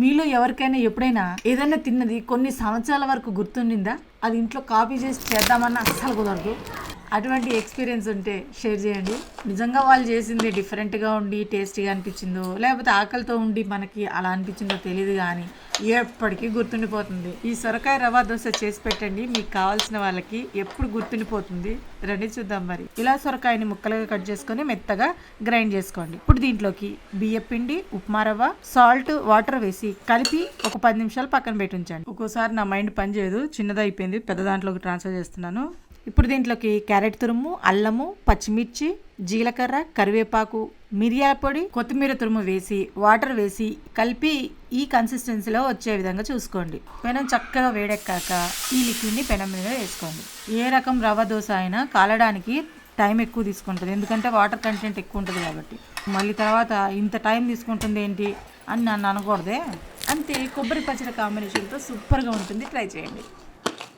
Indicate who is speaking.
Speaker 1: మీలో ఎవరికైనా ఎప్పుడైనా ఏదైనా తిన్నది కొన్ని సంవత్సరాల వరకు గుర్తుండిందా? అది ఇంట్లో కాపీ చేసి చేద్దామన్నా అస్సలు కుదరదు. అటువంటి ఎక్స్పీరియన్స్ ఉంటే షేర్ చేయండి. నిజంగా వాళ్ళు చేసింది డిఫరెంట్గా ఉండి టేస్టీగా అనిపించిందో లేకపోతే ఆకలితో ఉండి మనకి అలా అనిపించిందో తెలియదు కానీ ఎప్పటికీ గుర్తుండిపోతుంది. ఈ సొరకాయ రవా దోశ చేసి పెట్టండి. మీకు కావాల్సిన వాళ్ళకి ఎప్పుడు గుర్తుండిపోతుంది? రండి చూద్దాం మరి. ఇలా సొరకాయని ముక్కలుగా కట్ చేసుకొని మెత్తగా గ్రైండ్ చేసుకోండి. ఇప్పుడు దీంట్లోకి బియ్య పిండి ఉప్మా రవ్వ సాల్ట్ వాటర్ వేసి కలిపి ఒక పది నిమిషాలు పక్కన పెట్టి ఉంచండి. ఒక్కోసారి నా మైండ్ పనిచేయదు చిన్నది అయిపోయింది పెద్ద దాంట్లోకి ట్రాన్స్ఫర్ చేస్తున్నాను. ఇప్పుడు దీంట్లోకి క్యారెట్ తురుము అల్లము పచ్చిమిర్చి జీలకర్ర కరివేపాకు మిరియాల పొడి కొత్తిమీర తురుము వేసి వాటర్ వేసి కలిపి ఈ కన్సిస్టెన్సీలో వచ్చే విధంగా చూసుకోండి. పెనం చక్కగా వేడెక్కాక ఈ లిక్విడ్ని పెనం మీద వేసుకోండి. ఏ రకం రవ్వ దోశ అయినా కాలడానికి టైం ఎక్కువ తీసుకుంటుంది. ఎందుకంటే వాటర్ కంటెంట్ ఎక్కువ ఉంటుంది కాబట్టి. మళ్ళీ తర్వాత ఇంత టైం తీసుకుంటుంది ఏంటి అని నన్ను అనకూడదే. అంతే కొబ్బరి పచ్చడి కాంబినేషన్తో సూపర్గా ఉంటుంది. ట్రై చేయండి.